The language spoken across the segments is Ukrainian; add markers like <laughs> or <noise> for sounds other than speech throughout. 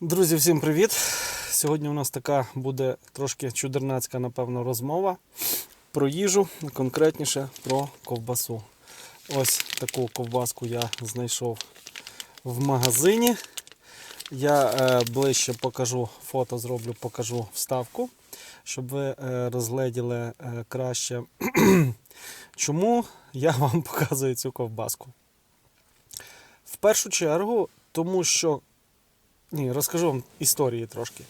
Друзі, всім привіт! Сьогодні у нас така буде трошки чудернацька, напевно, розмова про їжу, конкретніше про ковбасу. Ось таку ковбаску я знайшов в магазині. Я е, ближче покажу фото, зроблю, покажу вставку, щоб ви е, розгледіли е, краще, <clears throat> чому я вам <laughs> показую цю ковбаску. В першу чергу, тому що ні, розкажу вам історії трошки.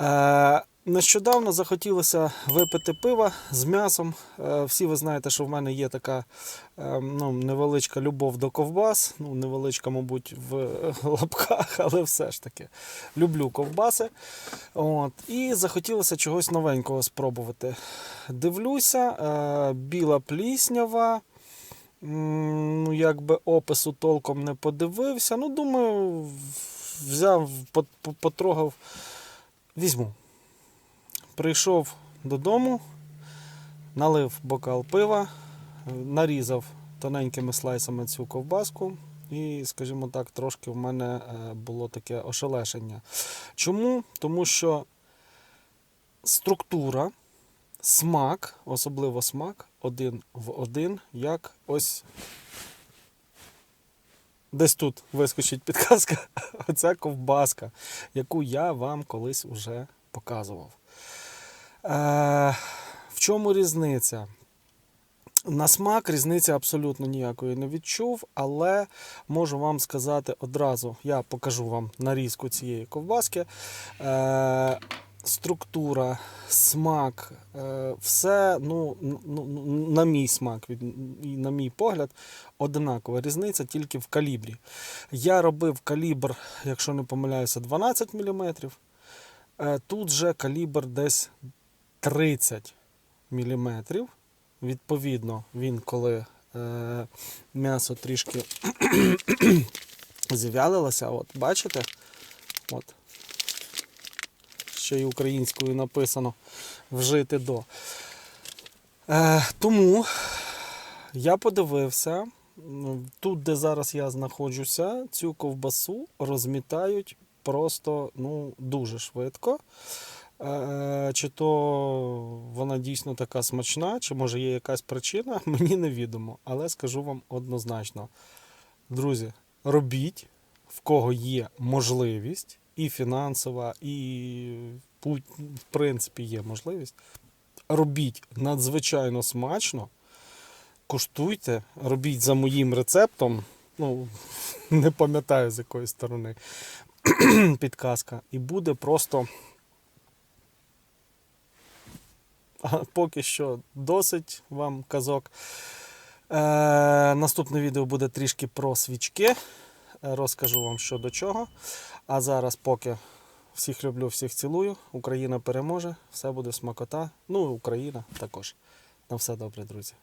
Е, нещодавно захотілося випити пива з м'ясом. Е, всі ви знаєте, що в мене є така е, ну, невеличка любов до ковбас. Ну, невеличка, мабуть, в лапках, але все ж таки. Люблю ковбаси. От, і захотілося чогось новенького спробувати. Дивлюся, е, біла пліснява. Ну, якби опису толком не подивився. Ну, думаю, взяв, по- по- потрогав, візьму. Прийшов додому, налив бокал пива, нарізав тоненькими слайсами цю ковбаску. І, скажімо так, трошки в мене е, було таке ошелешення. Чому? Тому що структура, смак, особливо смак, один в один, як ось Десь тут вискочить підказка. <laughs> Оця ковбаска, яку я вам колись уже показував. Е, в чому різниця? На смак різниці абсолютно ніякої не відчув, але можу вам сказати одразу, я покажу вам нарізку цієї ковбаски. Е, структура, смак, е, все, ну, ну, на мій смак, на мій погляд, одинакова різниця тільки в калібрі. Я робив калібр, якщо не помиляюся, 12 мм. Тут же калібр десь 30 мм. Відповідно, він коли е, м'ясо трішки <clears throat> зів'ялилося, от бачите? От. Ще й українською написано вжити до. Е, тому я подивився, тут, де зараз я знаходжуся, цю ковбасу розмітають просто ну, дуже швидко. Е, Чи то вона дійсно така смачна, чи може є якась причина, <laughs> мені невідомо. Але скажу вам однозначно. Друзі, робіть, в кого є можливість, і фінансова, і в принципі є можливість. Робіть надзвичайно смачно, куштуйте, робіть за моїм рецептом. Ну, <laughs> не пам'ятаю з якої сторони <clears throat> підказка. І буде просто. А <laughs> поки що досить вам казок. Е, наступне відео буде трішки про свічки. Розкажу вам що до чого. А зараз, поки всіх люблю, всіх цілую. Україна переможе, все буде смакота. Ну і Україна також. На все добре, друзі.